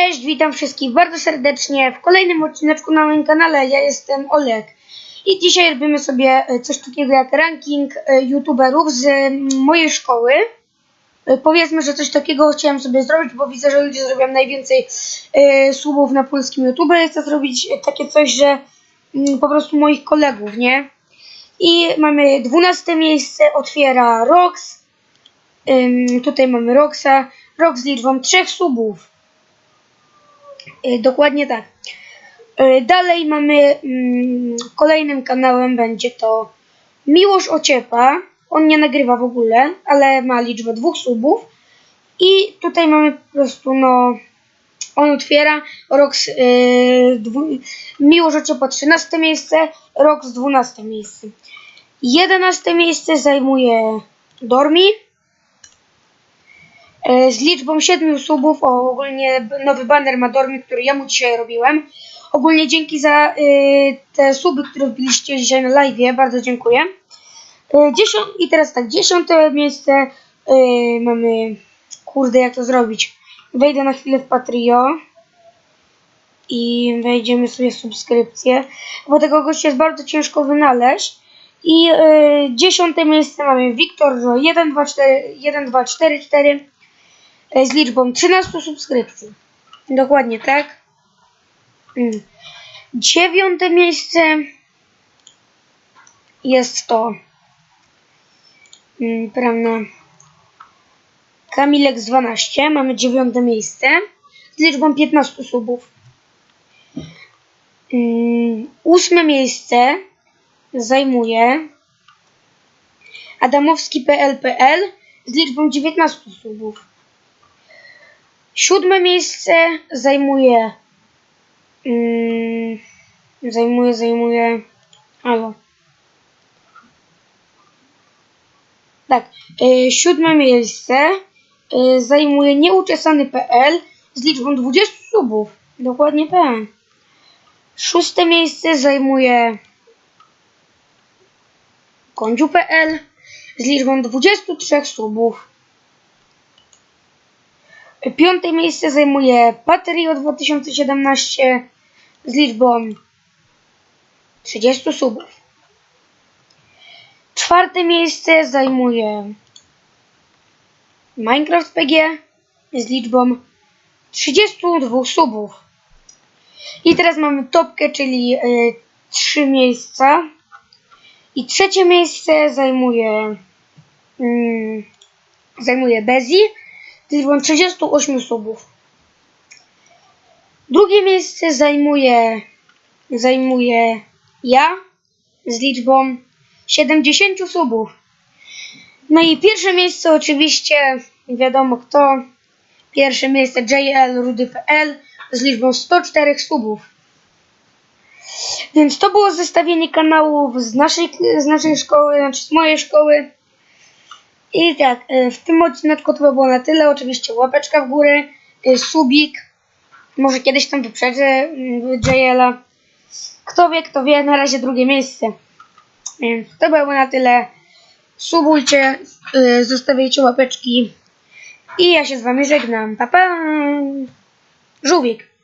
Cześć, witam wszystkich bardzo serdecznie w kolejnym odcineczku na moim kanale. Ja jestem Olek i dzisiaj robimy sobie e, coś takiego jak ranking e, youtuberów z mojej szkoły. E, Powiedzmy, że coś takiego chciałem sobie zrobić, bo widzę, że ludzie zrobią najwięcej subów na polskim YouTube. Chcę zrobić takie coś, że po prostu moich kolegów, nie? I mamy 12 miejsce, otwiera Rox. Tutaj mamy Roxa. Rox z liczbą 3 subów. Y, Dokładnie tak. Y, Dalej mamy mm, kolejnym kanałem będzie to Miłosz Ociepa. On nie nagrywa w ogóle, ale ma liczbę dwóch subów. I tutaj mamy po prostu no on otwiera Rox yy, dwu, Miłosz Ociepa 13 miejsce, Rox 12 miejsce. 11 miejsce zajmuje Dormi. E, z liczbą 7 subów, o, ogólnie nowy banner ma Dormi, który ja mu dzisiaj robiłem. Ogólnie dzięki za y, te suby, które wbiliście dzisiaj na live, bardzo dziękuję. Y, dziesiąt, I teraz tak, dziesiąte miejsce mamy, kurde jak to zrobić. Wejdę na chwilę w Patrio i wejdziemy sobie w subskrypcję, bo tego gościa jest bardzo ciężko wynaleźć. I dziesiąte miejsce mamy Wiktor 1, 2, 4, 1, 2, 4, 4 z liczbą 13 subskrypcji. Dokładnie tak. Mm. Dziewiąte miejsce jest to mm, prawda, Kamilek z 12. Mamy dziewiąte miejsce z liczbą 15 subów. Mm, Ósme miejsce zajmuje Adamowski.pl.pl z liczbą 19 subów. Siódme miejsce zajmuje. Mm, zajmuje, zajmuje. Halo. Tak. Y, siódme miejsce y, zajmuje nieuczesany.pl z liczbą 20 subów. Dokładnie tak. Szóste miejsce zajmuje kądziu.pl z liczbą 23 subów. Piąte miejsce zajmuje Patrio 2017 z liczbą 30 subów. Czwarte miejsce zajmuje Minecraft PG z liczbą 32 subów. I teraz mamy topkę, czyli y, 3 miejsca. I trzecie miejsce zajmuje mm, zajmuje Bezi liczbą 38 subów. Drugie miejsce zajmuje, zajmuje ja z liczbą 70 subów. No i pierwsze miejsce oczywiście wiadomo kto. Pierwsze miejsce JL Rudy.pl z liczbą 104 subów. Więc to było zestawienie kanałów z naszej, z naszej szkoły, znaczy z mojej szkoły. I tak, y, w tym odcineczku to by było na tyle. Oczywiście łapeczka w górę, y, subik. Może kiedyś tam wyprzedzę JL-a. Kto wie, kto wie, na razie drugie miejsce. To było na tyle. Subujcie, y, zostawiajcie łapeczki. I ja się z wami żegnam. Pa, pa! Żółwik.